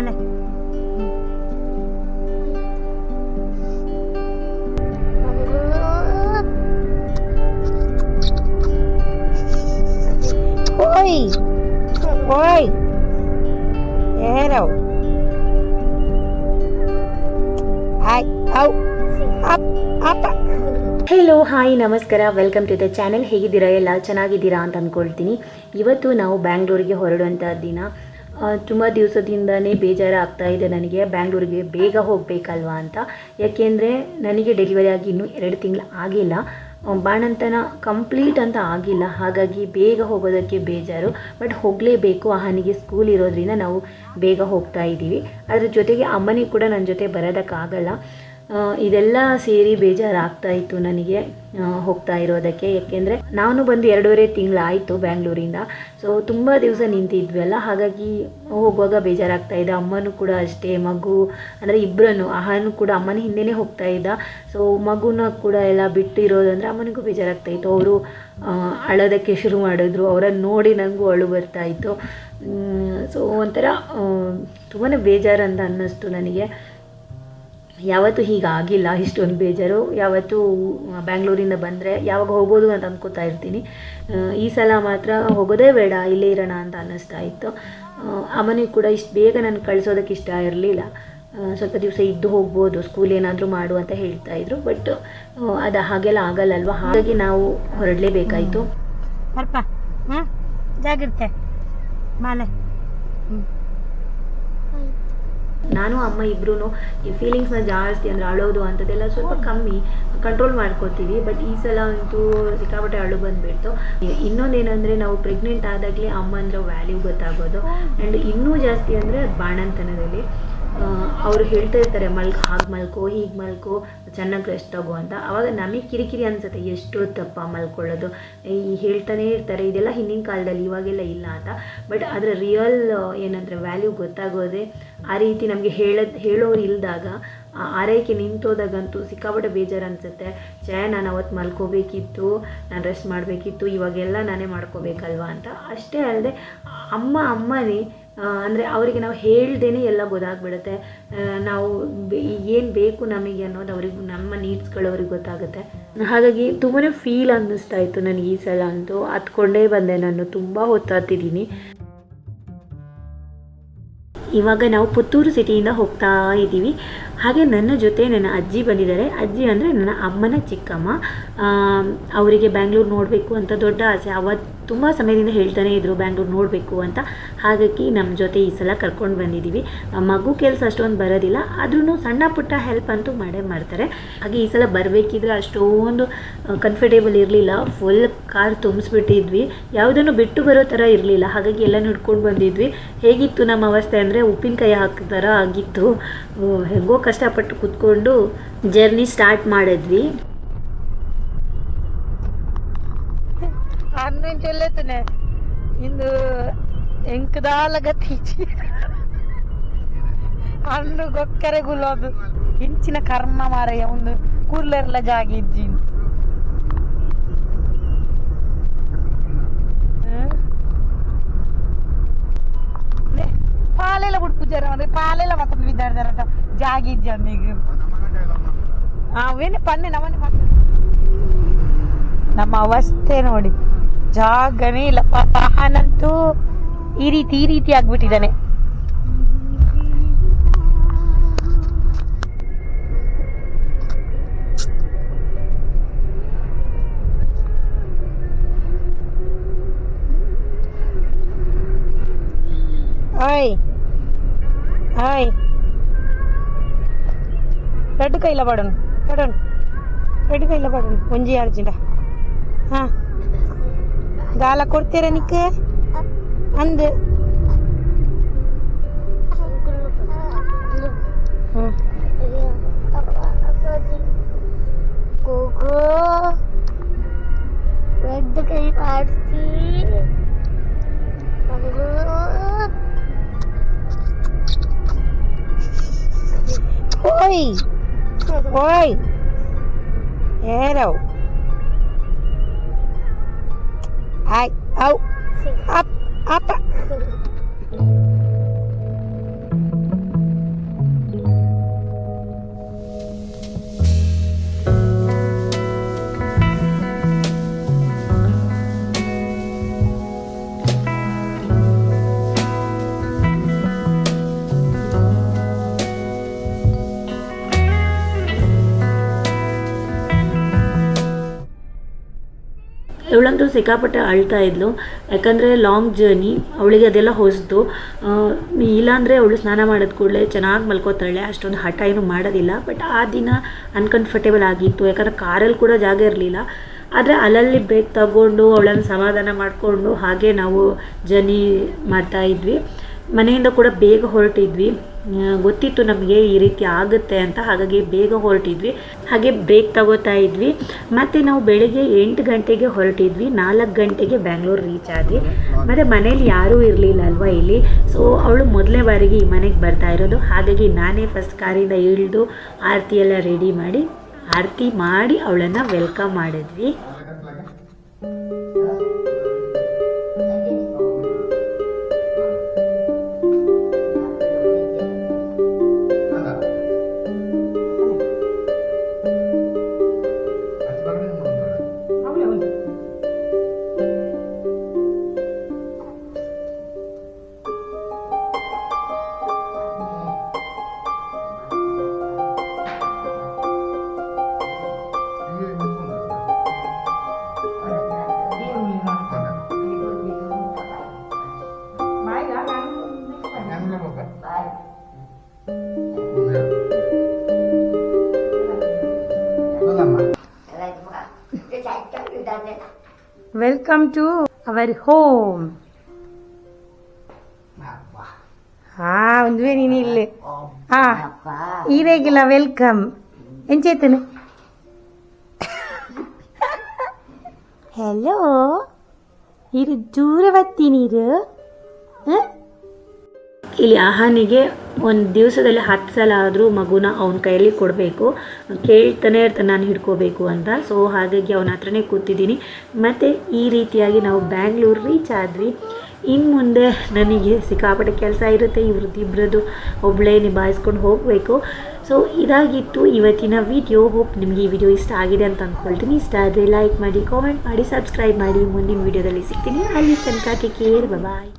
ಓಯ್ ಓಯ್. ಏರವ್ ಹಾಯ್, ಔ. ಅಪ್, ಅಪ್ಪ. ಹೆಲೋ ಹಾಯ್ ನಮಸ್ಕಾರ. ವೆಲ್ಕಮ್ ಟು ದ ಚಾನೆಲ್ ಹೇಗಿದ್ದೀರಾ? ಎಲ್ಲ ಚೆನ್ನಾಗಿದ್ದೀರಾ ಅಂತ ಅಂದ್ಕೊಳ್ತೀನಿ. ಇವತ್ತು ನಾವು ಬ್ಯಾಂಗ್ಳೂರಿಗೆ ಹೊರಡುವಂಥ ದಿನ. ತುಂಬ ದಿವಸದಿಂದನೇ ಬೇಜಾರು ಆಗ್ತಾ ಇದೆ ನನಗೆ. ಬ್ಯಾಂಗ್ಳೂರಿಗೆ ಬೇಗ ಹೋಗಬೇಕಲ್ವಾ ಅಂತ. ಯಾಕೆಂದರೆ ನನಗೆ ಡೆಲಿವರಿ ಆಗಿ ಇನ್ನೂ ಎರಡು ತಿಂಗಳು ಆಗಿಲ್ಲ. ಬಾಣಂತನ ಕಂಪ್ಲೀಟ್ ಅಂತ ಆಗಿಲ್ಲ. ಹಾಗಾಗಿ ಬೇಗ ಹೋಗೋದಕ್ಕೆ ಬೇಜಾರು. ಬಟ್ ಹೋಗಲೇಬೇಕು. ಅಹನಿಗೆ ಸ್ಕೂಲ್ ಇರೋದ್ರಿಂದ ನಾವು ಬೇಗ ಹೋಗ್ತಾ ಇದ್ದೀವಿ. ಅದರ ಜೊತೆಗೆ ಅಮ್ಮನಿಗೆ ಕೂಡ ನನ್ನ ಜೊತೆ ಬರೋದಕ್ಕಾಗಲ್ಲ. ಇದೆಲ್ಲ ಸೇರಿ ಬೇಜಾರಾಗ್ತಾ ಇತ್ತು ನನಗೆ ಹೋಗ್ತಾ ಇರೋದಕ್ಕೆ. ಯಾಕೆಂದರೆ ನಾನು ಬಂದು ಎರಡೂವರೆ ತಿಂಗಳಾಯಿತು ಬ್ಯಾಂಗ್ಳೂರಿಂದ. ಸೊ ತುಂಬ ದಿವಸ ನಿಂತಿದ್ವಲ್ಲ. ಹಾಗಾಗಿ ಹೋಗುವಾಗ ಬೇಜಾರಾಗ್ತಾ ಇದ್ದ. ಅಮ್ಮನೂ ಕೂಡ ಅಷ್ಟೇ, ಮಗು, ಅಂದರೆ ಇಬ್ಬರನ್ನು ಅಹನು ಕೂಡ ಅಮ್ಮನ ಹಿಂದೆನೇ ಹೋಗ್ತಾ ಇದ್ದ. ಸೊ ಮಗುನ ಕೂಡ ಎಲ್ಲ ಬಿಟ್ಟು ಇರೋದಂದ್ರೆ ಅಮ್ಮನಿಗೂ ಬೇಜಾರಾಗ್ತಾ ಇತ್ತು. ಅವರು ಅಳೋದಕ್ಕೆ ಶುರು ಮಾಡಿದ್ರು. ಅವರನ್ನು ನೋಡಿ ನನಗೂ ಅಳು ಬರ್ತಾ ಇತ್ತು. ಸೊ ಒಂಥರ ತುಂಬಾ ಬೇಜಾರಂತ ಅನ್ನಿಸ್ತು ನನಗೆ. ಯಾವತ್ತೂ ಹೀಗಾಗಿಲ್ಲ ಇಷ್ಟೊಂದು ಬೇಜಾರು. ಯಾವತ್ತೂ ಬ್ಯಾಂಗ್ಳೂರಿಂದ ಬಂದರೆ ಯಾವಾಗ ಹೋಗೋದು ಅಂತ ಅಂದ್ಕೋತಾ ಇರ್ತೀನಿ. ಈ ಸಲ ಮಾತ್ರ ಹೋಗೋದೇ ಬೇಡ ಇಲ್ಲೇ ಇರೋಣ ಅಂತ ಅನ್ನಿಸ್ತಾ ಇತ್ತು. ಅಮ್ಮನಿಗೆ ಕೂಡ ಇಷ್ಟು ಬೇಗ ನಾನು ಕಳಿಸೋದಕ್ಕೆ ಇಷ್ಟ ಇರಲಿಲ್ಲ. ಸ್ವಲ್ಪ ದಿವಸ ಇದ್ದು ಹೋಗ್ಬೋದು ಸ್ಕೂಲ್ ಏನಾದರೂ ಮಾಡು ಅಂತ ಹೇಳ್ತಾ ಇದ್ರು. ಬಟ್ ಅದು ಹಾಗೆಲ್ಲ ಆಗಲ್ಲಲ್ವಾ? ಹಾಗಾಗಿ ನಾವು ಹೊರಡಲೇಬೇಕಾಯಿತು. ಜಾಗಿರ್ತೆ. ಮಾಲೆ ಹ್ಞೂ ನಾನು ಅಮ್ಮ ಇಬ್ರು ಈ ಫೀಲಿಂಗ್ಸ್ನ ಜಾಸ್ತಿ ಅಂದರೆ ಅಳೋದು ಅಂಥದ್ದೆಲ್ಲ ಸ್ವಲ್ಪ ಕಮ್ಮಿ ಕಂಟ್ರೋಲ್ ಮಾಡ್ಕೋತೀವಿ. ಬಟ್ ಈ ಸಲ ಅಂತೂ ಸಿಕ್ಕಾಪಟ್ಟೆ ಅಳು ಬಂದುಬಿಡ್ತು. ಇನ್ನೊಂದೇನೆಂದರೆ ನಾವು ಪ್ರೆಗ್ನೆಂಟ್ ಆದಾಗಲೇ ಅಮ್ಮ ಅಂದ್ರೆ ವ್ಯಾಲ್ಯೂ ಗೊತ್ತಾಗೋದು ಆ್ಯಂಡ್ ಇನ್ನೂ ಜಾಸ್ತಿ ಅಂದರೆ ಬಾಣಂತನದಲ್ಲಿ. ಅವರು ಹೇಳ್ತಾ ಇರ್ತಾರೆ ಮಲ್ಕೋ ಹಾಗೆ ಮಲ್ಕೋ, ಹೀಗೆ ಮಲ್ಕೋ, ಚೆನ್ನಾಗಿ ರೆಸ್ಟ್ ತಗೋ ಅಂತ. ಅವಾಗ ನಮಗೆ ಕಿರಿಕಿರಿ ಅನ್ಸುತ್ತೆ ಎಷ್ಟು ತಪ್ಪ ಮಲ್ಕೊಳ್ಳೋದು. ಈ ಹೇಳ್ತಾನೆ ಇರ್ತಾರೆ, ಇದೆಲ್ಲ ಹಿಂದಿನ ಕಾಲದಲ್ಲಿ, ಇವಾಗೆಲ್ಲ ಇಲ್ಲ ಅಂತ. ಬಟ್ ಅದರ ರಿಯಲ್ ಏನಂದರೆ ವ್ಯಾಲ್ಯೂ ಗೊತ್ತಾಗೋದೆ, ಆ ರೀತಿ ನಮಗೆ ಹೇಳೋದು, ಹೇಳೋರು ಇಲ್ಲದಾಗ ಆರೈಕೆ ನಿಂತೋದಾಗಂತೂ ಸಿಕ್ಕಾಪಟ್ಟೆ ಬೇಜಾರು ಅನಿಸುತ್ತೆ. ಛೇ, ನಾನು ಅವತ್ತು ಮಲ್ಕೋಬೇಕಿತ್ತು, ನಾನು ರೆಸ್ಟ್ ಮಾಡಬೇಕಿತ್ತು, ಇವಾಗೆಲ್ಲ ನಾನೇ ಮಾಡ್ಕೋಬೇಕಲ್ವಾ ಅಂತ. ಅಷ್ಟೇ ಅಲ್ಲದೆ ಅಮ್ಮ, ಅಮ್ಮನೇ ಅಂದರೆ ಅವರಿಗೆ ನಾವು ಹೇಳ್ದೇ ಎಲ್ಲ ಗೊತ್ತಾಗ್ಬಿಡುತ್ತೆ. ನಾವು ಏನು ಬೇಕು ನಮಗೆ ಅನ್ನೋದು ಅವ್ರಿಗೆ, ನಮ್ಮ ನೀಡ್ಸ್ಗಳು ಅವ್ರಿಗೆ ಗೊತ್ತಾಗುತ್ತೆ. ಹಾಗಾಗಿ ತುಂಬಾ ಫೀಲ್ ಅನ್ನಿಸ್ತಾ ಇತ್ತು ನನಗೆ ಈ ಸಲ ಅಂತೂ. ಹತ್ಕೊಂಡೇ ಬಂದೆ ನಾನು, ತುಂಬ ಹೊತ್ತು ಹತ್ತಿದ್ದೀನಿ. ಇವಾಗ ನಾವು ಪುತ್ತೂರು ಸಿಟಿಯಿಂದ ಹೋಗ್ತಾ ಇದ್ದೀವಿ. ಹಾಗೆ ನನ್ನ ಜೊತೆ ನನ್ನ ಅಜ್ಜಿ ಬಂದಿದ್ದಾರೆ. ಅಜ್ಜಿ ಅಂದರೆ ನನ್ನ ಅಮ್ಮನ ಚಿಕ್ಕಮ್ಮ. ಅವರಿಗೆ ಬ್ಯಾಂಗ್ಳೂರು ನೋಡಬೇಕು ಅಂತ ದೊಡ್ಡ ಆಸೆ. ಅವತ್ತು ತುಂಬ ಸಮಯದಿಂದ ಹೇಳ್ತಾನೆ ಇದ್ರು, ಬ್ಯಾಂಗ್ಳೂರು ನೋಡಬೇಕು ಅಂತ. ಹಾಗಾಗಿ ನಮ್ಮ ಜೊತೆ ಈ ಸಲ ಕರ್ಕೊಂಡು ಬಂದಿದ್ದೀವಿ ಮಗು ಕೆಲಸ ಅಷ್ಟೊಂದು ಬರೋದಿಲ್ಲ. ಆದ್ರೂ ಸಣ್ಣ ಪುಟ್ಟ ಹೆಲ್ಪ್ ಅಂತೂ ಮಾಡೇ ಮಾಡ್ತಾರೆ. ಹಾಗೆ ಈ ಸಲ ಬರಬೇಕಿದ್ರೆ ಅಷ್ಟೊಂದು ಕಂಫರ್ಟೇಬಲ್ ಇರಲಿಲ್ಲ. ಫುಲ್ ಕಾರ್ ತುಂಬಿಸ್ಬಿಟ್ಟಿದ್ವಿ. ಯಾವುದನ್ನು ಬಿಟ್ಟು ಬರೋ ಥರ ಇರಲಿಲ್ಲ. ಹಾಗಾಗಿ ಎಲ್ಲ ನೋಡ್ಕೊಂಡು ಬಂದಿದ್ವಿ. ಹೇಗಿತ್ತು ನಮ್ಮ ಅವಸ್ಥೆ ಅಂದರೆ ಉಪ್ಪಿನಕಾಯಿ ಹಾಕೋ ಥರ ಆಗಿತ್ತು. ಹೇಗೋ ಕಷ್ಟಪಟ್ಟು ಕುತ್ಕೊಂಡು ಜರ್ನಿ ಸ್ಟಾರ್ಟ್ ಮಾಡಿದ್ವಿ. ಅನ್ನ ಚೊಲ್ಲತನೆ ಇಂದು ಎಂಕದಾಲಗತ್ತೀಚಿ ಹಣ್ಣು ಗೊಕ್ಕರೆ ಗುಲಾಬ್. ಇಂಚಿನ ಕರ್ಮ ಮಾರಯ್ಯ, ಒಂದು ಕೂರ್ಲೆರ್ಲ ಜಾಗ ಪಾಲೆಲ್ಲ ಬಿಟ್ಟು ಪೂಜಾರ ಅಂದ್ರೆ ಪಾಲೆಲ್ಲ ಬಿದ್ದಾಡ್ದಾರ ಜಾಗ ಇಜ್ಜಿ ಅವೇನು ಅವೇನೆ ಪನ್ನೆ ನಮ್ಮನೆ ಮಾತ್ರ. ನಮ್ಮ ಅವಸ್ಥೆ ನೋಡಿ. ಜಾಗನೇ ಇಲ್ಲ. ಪಾಪ ಅನಂತೂ ಈ ರೀತಿ ಈ ರೀತಿ ಆಗ್ಬಿಟ್ಟಿದ್ದಾನೆ. ಓಯ್. హాయ్ రెడ్ కైలో పడను పడను రెడ్ కైలో పడను ಒಂಜಿ ಅರ್ಜಿಂಡ ಹಾಂ ಗಾಲ ಕೊಡ್ತೀರ ನಿಕ್ಕೆ ಅಂದು Oi! Errol! Ai, au! Apa! apa. ಅವಳಂತೂ ಸಿಕ್ಕಾಪಟ್ಟೆ ಅಳ್ತಾ ಇದ್ಲು. ಯಾಕಂದರೆ ಲಾಂಗ್ ಜರ್ನಿ ಅವಳಿಗೆ ಅದೆಲ್ಲ ಹೊಸದು. ಇಲ್ಲಾಂದರೆ ಅವಳು ಸ್ನಾನ ಮಾಡಿದ ಕೂಡಲೇ ಚೆನ್ನಾಗಿ ಮಲ್ಕೋತಾಳೆ. ಅಷ್ಟೊಂದು ಹಠ ಏನು ಮಾಡೋದಿಲ್ಲ. ಬಟ್ ಆ ದಿನ ಅನ್ಕಂಫರ್ಟೇಬಲ್ ಆಗಿತ್ತು. ಯಾಕಂದರೆ ಕಾರಲ್ಲಿ ಕೂಡ ಜಾಗ ಇರಲಿಲ್ಲ. ಆದರೆ ಅಲ್ಲಲ್ಲಿ ಬ್ರೇಕ್ ತಗೊಂಡು, ಅವಳನ್ನು ಸಮಾಧಾನ ಮಾಡಿಕೊಂಡು ಹಾಗೆ ನಾವು ಜರ್ನಿ ಮಾಡ್ತಾ ಇದ್ವಿ. ಮನೆಯಿಂದ ಕೂಡ ಬೇಗ ಹೊರಟಿದ್ವಿ. ಗೊತ್ತಿತ್ತು ನಮಗೆ ಈ ರೀತಿ ಆಗುತ್ತೆ ಅಂತ. ಹಾಗಾಗಿ ಬೇಗ ಹೊರಟಿದ್ವಿ. ಹಾಗೆ ಬ್ರೇಕ್ ತಗೋತಾ ಇದ್ವಿ. ಮತ್ತು ನಾವು ಬೆಳಿಗ್ಗೆ ಎಂಟು ಗಂಟೆಗೆ ಹೊರಟಿದ್ವಿ. ನಾಲ್ಕು ಗಂಟೆಗೆ ಬ್ಯಾಂಗ್ಳೂರು ರೀಚ್ ಆದ್ವಿ. ಮತ್ತು ಮನೇಲಿ ಯಾರೂ ಇರಲಿಲ್ಲ ಅಲ್ವಾ ಇಲ್ಲಿ? ಸೊ ಅವಳು ಮೊದಲನೇ ಬಾರಿಗೆ ಈ ಮನೆಗೆ ಬರ್ತಾ ಇರೋದು. ಹಾಗಾಗಿ ನಾನೇ ಫಸ್ಟ್ ಕಾರಿಂದ ಇಳಿದು ಆರತಿ ಎಲ್ಲ ರೆಡಿ ಮಾಡಿ, ಆರತಿ ಮಾಡಿ ಅವಳನ್ನು ವೆಲ್ಕಮ್ ಮಾಡಿದ್ವಿ. போங்க. வெல்கம் டு அவர் ஹோம் ஆ வந்து வேணும் இல்லை. ஆ ఈరేగిల వెల్కమ్ ఏం చేతను హలో ఇరు దూరవత్తి నీరు ಇಲ್ಲಿ ಆಹಾನಿಗೆ ಒಂದು ದಿವಸದಲ್ಲಿ ಹತ್ತು ಸಲ ಆದರೂ ಮಗುನ ಅವನ ಕೈಯಲ್ಲಿ ಕೊಡಬೇಕು. ಕೇಳ್ತಾನೆ ಇರ್ತಾನೆ, ನಾನು ಹಿಡ್ಕೋಬೇಕು ಅಂತ. ಸೊ ಹಾಗಾಗಿ ಅವನ ಹತ್ರನೇ ಕೂತಿದ್ದೀನಿ. ಮತ್ತು ಈ ರೀತಿಯಾಗಿ ನಾವು ಬ್ಯಾಂಗ್ಳೂರು ರೀಚ್ ಆದ್ವಿ. ಇನ್ನು ಮುಂದೆ ನನಗೆ ಸಿಕ್ಕಾಪಟ್ಟೆ ಕೆಲಸ ಇರುತ್ತೆ. ಇವ್ರದ್ದಿಬ್ಬರದ್ದು ಒಬ್ಬಳೇ ನಿಭಾಯಿಸ್ಕೊಂಡು ಹೋಗಬೇಕು. ಸೊ ಇದಾಗಿತ್ತು ಇವತ್ತಿನ ವಿಡಿಯೋ ಹೋಪ್ ನಿಮಗೆ ಈ ವಿಡಿಯೋ ಇಷ್ಟ ಆಗಿದೆ ಅಂತ ಅಂದ್ಕೊಳ್ತೀನಿ ಇಷ್ಟ ಆದರೆ ಲೈಕ್ ಮಾಡಿ ಕಾಮೆಂಟ್ ಮಾಡಿ ಸಬ್ಸ್ಕ್ರೈಬ್ ಮಾಡಿ. ಮುಂದಿನ ವಿಡಿಯೋದಲ್ಲಿ ಸಿಗ್ತೀನಿ. ಅಲ್ಲಿ ತನಕ ಕೇರ್ ಬಾಯ್